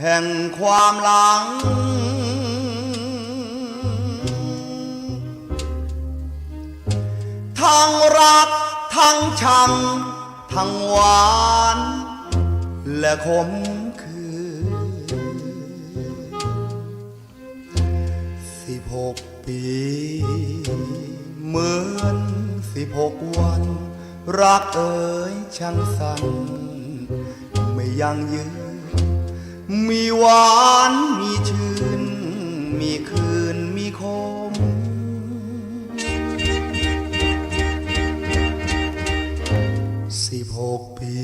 แห่งความหลัง ทั้งรัก ทั้งชัง ทั้งหวาน และขมคือสิบหกปี เหมือนสิบหกวัน รักเอ๋ยช่างสั้นไม่ยังยืน มีหวานมีชื่น มีคืนมีคม สิบหกปี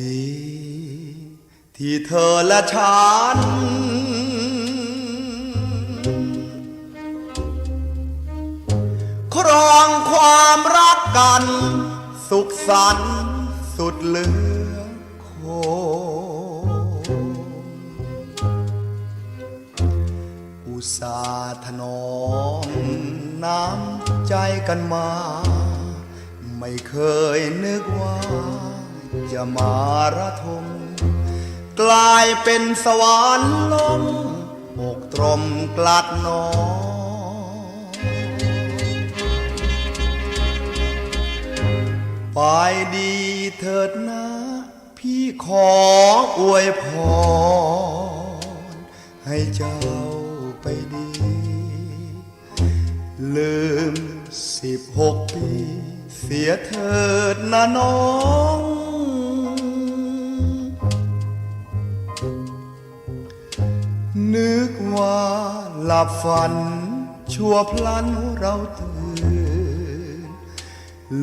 ที่เธอและฉัน ครองความรักกัน สุขสันต์สุดเหลือค สาถนอมน้ำใจกันมา ไม่เคยนึกว่า จะมาระทม กลายเป็นสวรรค์ลมอกตรมกลัดนอไปดีเถิดนะ พี่ขออวยพรให้เจ้า ไปดี ลืมสิบหกปี เสียเถิดนะน้อง นึกว่าหลับฝัน ชั่วพลันเราตื่น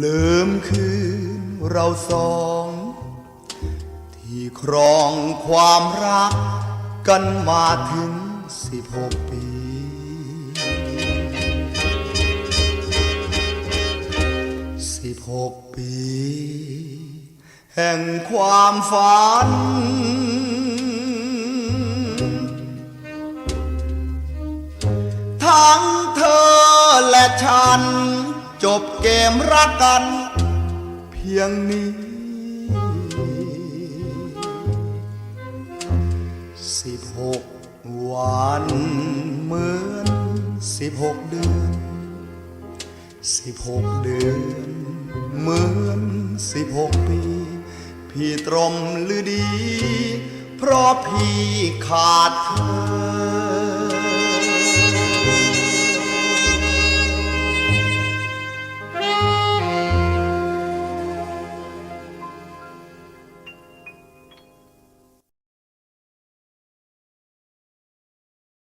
ลืมคืนเราสองที่ครองความรักกันมาถึง สิบหกปี สิบหกปี แห่งความฝัน ทั้งเธอและฉัน จบเกมรักกัน เพียงนี้สิบหก วันเหมือนสิบหกเดือนสิบหกเดือนเหมือนสิบหกปี พี่ตรมหรือดี เพราะพี่ขาดเธอ